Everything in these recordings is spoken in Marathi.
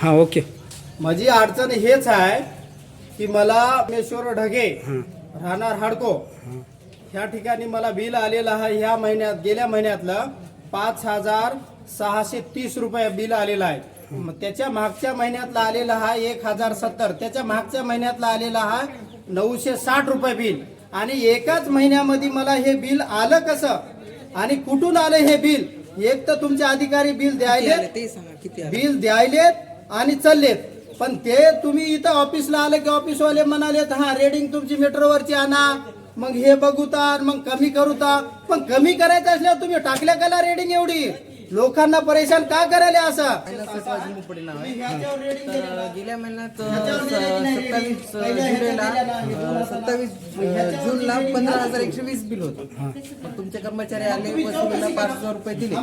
हां ओके. माझी अडचण हेच आहे की मला मेश्वर ढगे राहणार हाडको. ह्या ठिकाणी मला बिल आलेलं आहे ह्या महिन्यात गेल्या महिन्यातलं पाच हजार सहाशे तीस रुपये बिल आलेलं आहे. मग त्याच्या मागच्या महिन्यातला आलेला हा एक हजार सत्तर त्याच्या मागच्या महिन्यातला आलेला हा नऊशे साठ रुपये बिल. आणि एकाच महिन्यामध्ये मला हे बिल आलं कसं? आणि कुठून आलं हे बिल? एक तर तुमचे अधिकारी बिल द्यायले ते सांगा किती आले? बिल द्यायलेत. आणि चाललेत. पण ते तुम्ही इथं ऑफिसला आले की ऑफिसवाले म्हणालेत हा रेडिंग तुमची मीटरवरची आणा. मग हे बघूतात मग कमी करूता पण कमी करायचं असल्यावर तुम्ही टाकल्या कला रेडिंग एवढी? लोकांना परेशान का करायला असं. गेल्या महिन्यात सत्तावीस जुलैला सत्तावीस जूनला पंधरा हजार एकशे वीस बिल होतं. तुमचे कर्मचारी आले वसुलीला पाच हजार रुपये दिले.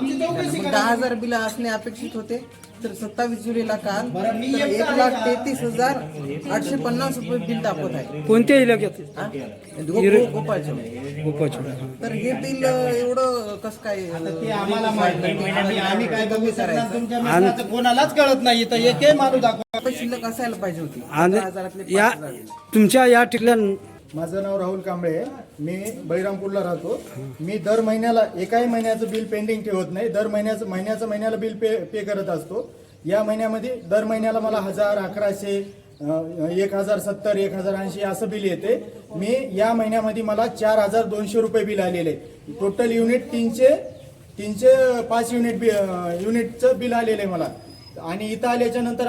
दहा हजार बिल असणे अपेक्षित होते. तर सत्तावीस जुलैला काल एक लाख तेहतीस हजार आठशे पन्नास रुपये बिल दाखवत आहे. कोणत्या इलाक्यात? गोपाळच्या तर हे बिल एवढं कसं काय ते आम्हाला माहीत नाही. आम्ही- आम्ही काय बघू शकणार तुमच्या मित्राचं कोणालाच कळत नाही तर एकही माणूस दाखवा. रुपये शिल्लक असायला पाहिजे होती. आणि या. तुमच्या या ठिकाणी माझं नाव राहुल कांबळे. मी बळीरामपूरला राहतो. मी दर महिन्याला एकाही महिन्याचं बिल पेंडिंग ठेवत नाही. दर महिन्याचं महिन्याचं महिन्याला बिल पे पे करत असतो. या महिन्यामध्ये दर महिन्याला मला हजार अकराशे एक हजार सत्तर एक हजार ऐंशी असं बिल येते. मी या महिन्यामध्ये मला चार हजार दोनशे रुपये बिल आलेले. आहे टोटल युनिट तीनशे तीनशे पाच युनिट बि युनिटचं बिल आलेलं आहे मला. आणि इथं आल्याच्यानंतर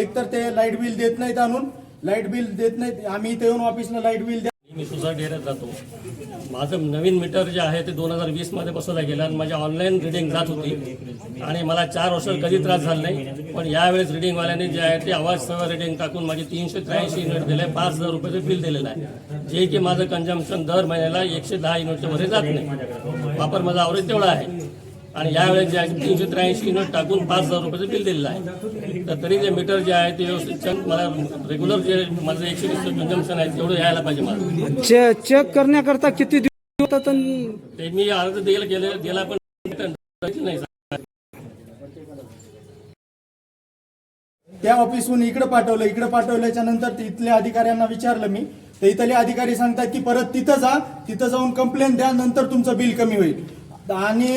एक तर ते लाइट बिल देत नाहीत आणून. लाइट बिल देत नाहीत. आम्ही इथे येऊन ऑफिसला लाइट बिल द्या. मी सुसाट एरियात जातो. माझं नवीन मीटर जे आहे ते दोन हजार वीसमध्ये बसवलं गेलं आणि माझी ऑनलाईन रिडिंग जात होती. आणि मला चार वर्ष कधी त्रास झाला नाही. पण यावेळेस रिडिंगवाल्याने जे आहे ते आवाज सह रिडिंग टाकून माझे तीनशे त्र्याऐंशी युनिट दिले. पाच हजार रुपयाचं बिल दिलेलं आहे. जे की माझं कन्झम्पशन दर महिन्याला एकशे दहा युनिटच्या मध्ये जात नाही. वापर माझा आवरेज तेवढा आहे. आणि यावेळेस जे आहे तीनशे त्र्याऐंशी युनिट टाकून पाच हजार रुपयाचं बिल दिलेलं आहे. तर तरी जे मीटर जे आहे ते व्यवस्थित चेक मला रेग्युलर जे माझं एकशे वीस कन्झम्पशन आहे तेवढं यायला पाहिजे मला. चे चेक करण्याकरता किती दिवस होतात ते मी अर्ज दिला गेले दिला पण नाही. त्या ऑफिसहून इकडे पाठवलं इकडे पाठवल्याच्या नंतर तिथल्या अधिकाऱ्यांना विचारलं मी. तर इथले अधिकारी सांगतात की परत तिथं जा तिथं जाऊन कंप्लेंट द्या नंतर तुमचं बिल कमी होईल. आणि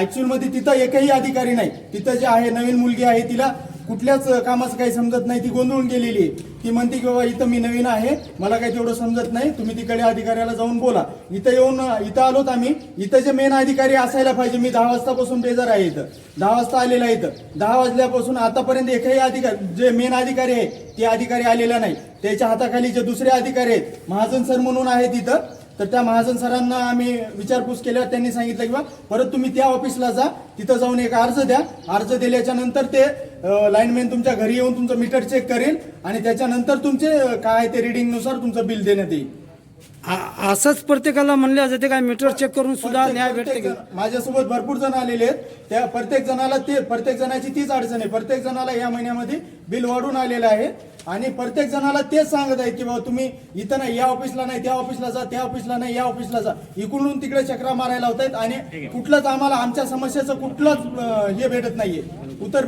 ऍक्च्युअलमध्ये तिथं एकही अधिकारी नाही. तिथं जे आहे नवीन मुलगी आहे तिला कुठल्याच कामाचं काही समजत नाही ती गोंधळून गेलेली आहे. ती म्हणते की बाबा इथं मी नवीन आहे मला काही तेवढं समजत नाही तुम्ही तिकडे अधिकाऱ्याला जाऊन बोला. इथं येऊन इथं आलोत आम्ही इथं जे मेन अधिकारी असायला पाहिजे मी दहा वाजतापासून बेजार आहे इथं. दहा वाजता आलेला आहे इथं. दहा वाजल्यापासून आतापर्यंत एकही अधिकारी जे मेन अधिकारी आहे ते अधिकारी आलेला नाही. त्याच्या हाताखाली जे दुसरे अधिकारी आहेत महाजन सर म्हणून आहेत इथं तर त्या महाजन सरांना आम्ही विचारपूस केल्यावर त्यांनी सांगितलं की बा परत तुम्ही त्या ऑफिसला जा तिथं जाऊन एक अर्ज द्या. अर्ज दिल्याच्या नंतर ते लाईनमॅन तुमच्या घरी येऊन तुमचं मीटर चेक करेल आणि त्याच्यानंतर तुमचे काय ते रिडिंगनुसार तुमचं बिल देण्यात येईल. असंच प्रत्येकाला म्हणल्या जाते काय मीटर चेक करून सुद्धा न्याय भेटते का? माझ्यासोबत भरपूर जण आलेले आहेत. त्या प्रत्येक जणाला ते प्रत्येक जणाची तीच अडचण आहे. प्रत्येक जणाला या महिन्यामध्ये बिल वाढून आलेलं आहे. आणि प्रत्येक जणाला तेच सांगत आहेत की बाबा तुम्ही इथं नाही या ऑफिसला नाही त्या ऑफिसला जा त्या ऑफिसला नाही या ऑफिसला जा. इकडून तिकडे चक्रा मारायला होत आहेत आणि कुठलंच आम्हाला आमच्या समस्याचं कुठलंच हे भेटत नाहीये. उत्तर